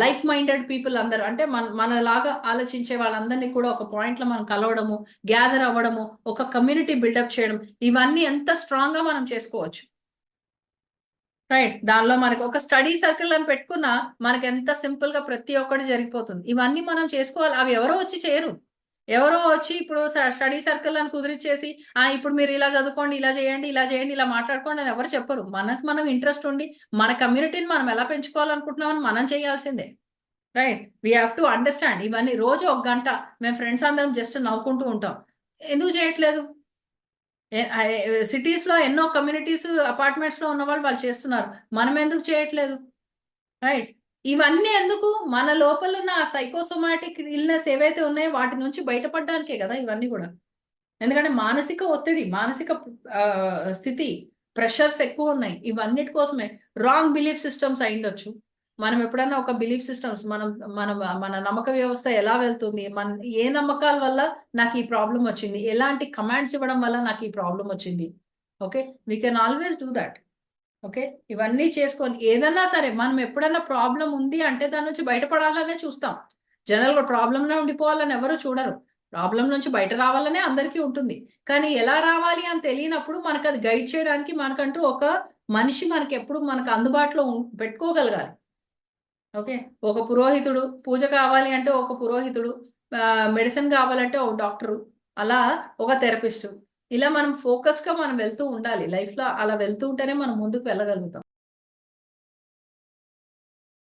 Like minded people అందరు అంటే మన మనలాగా ఆలోచించే వాళ్ళందరినీ కూడా ఒక పాయింట్లో మనం కలవడము గ్యాదర్ అవ్వడము ఒక కమ్యూనిటీ బిల్డప్ చేయడం ఇవన్నీ ఎంత స్ట్రాంగ్గా మనం చేసుకోవచ్చు. రైట్ దానిలో మనకి ఒక స్టడీ సర్కిల్ అని పెట్టుకున్నా మనకి ఎంత సింపుల్గా ప్రతి ఒక్కటి జరిగిపోతుంది. ఇవన్నీ మనం చేసుకోవాలి. అవి ఎవరో వచ్చి చేయరు. ఎవరో వచ్చి ఇప్పుడు స్టడీ సర్కిల్ అని కుదిరిచ్చేసి ఆ ఇప్పుడు మీరు ఇలా చదువుకోండి ఇలా చేయండి ఇలా చేయండి ఇలా మాట్లాడుకోండి అని ఎవరు చెప్పరు. మనకు మనం ఇంట్రెస్ట్ ఉండి మన కమ్యూనిటీని మనం ఎలా పెంచుకోవాలనుకుంటున్నామని మనం చేయాల్సిందే. Right? We have to understand ఇవన్నీ రోజు ఒక గంట మేము ఫ్రెండ్స్ అందరం జస్ట్ నవ్వుకుంటూ ఉంటాం. ఎందుకు చేయట్లేదు? సిటీస్లో ఎన్నో కమ్యూనిటీస్ అపార్ట్మెంట్స్లో ఉన్న వాళ్ళు వాళ్ళు చేస్తున్నారు. మనం ఎందుకు చేయట్లేదు? రైట్? ఇవన్నీ ఎందుకు? మన లోపల ఉన్న ఆ సైకోసోమాటిక్ ఇల్నెస్ ఏవైతే ఉన్నాయో వాటి నుంచి బయటపడడానికే కదా ఇవన్నీ కూడా. ఎందుకంటే మానసిక ఒత్తిడి మానసిక స్థితి ప్రెషర్స్ ఎక్కువ ఉన్నాయి. ఇవన్నిటి కోసమే. రాంగ్ బిలీఫ్ సిస్టమ్స్ అయిండొచ్చు మనం ఎప్పుడన్నా ఒక బిలీఫ్ సిస్టమ్స్ మనం మన మన నమ్మక వ్యవస్థ ఎలా వెళ్తుంది? మన ఏ నమ్మకాల వల్ల నాకు ఈ ప్రాబ్లం వచ్చింది? ఎలాంటి కమాండ్స్ ఇవ్వడం వల్ల నాకు ఈ ప్రాబ్లం వచ్చింది? Okay we can always do that okay? ఇవన్నీ చేసుకొని ఏదన్నా సరే మనం ఎప్పుడన్నా ప్రాబ్లం ఉంది అంటే దాని నుంచి బయటపడాలనే చూస్తాం. జనరల్గా ప్రాబ్లంలో ఉండిపోవాలని ఎవరు చూడరు. ప్రాబ్లం నుంచి బయట రావాలనే అందరికీ ఉంటుంది. కానీ ఎలా రావాలి అని తెలియనప్పుడు మనకు అది గైడ్ చేయడానికి మనకంటూ ఒక మనిషి మనకి ఎప్పుడు మనకు అందుబాటులో ఉం- పెట్టుకోగలగాలి. ఓకే? ఒక పురోహితుడు పూజ కావాలి అంటే ఒక పురోహితుడు మెడిసిన్ కావాలంటే ఒక డాక్టరు అలా ఒక థెరపిస్ట్. ఇలా మనం ఫోకస్గా మనం వెళ్తూ ఉండాలి. లైఫ్లో అలా వెళ్తూ ఉంటేనే మనం ముందుకు వెళ్ళగలుగుతాం.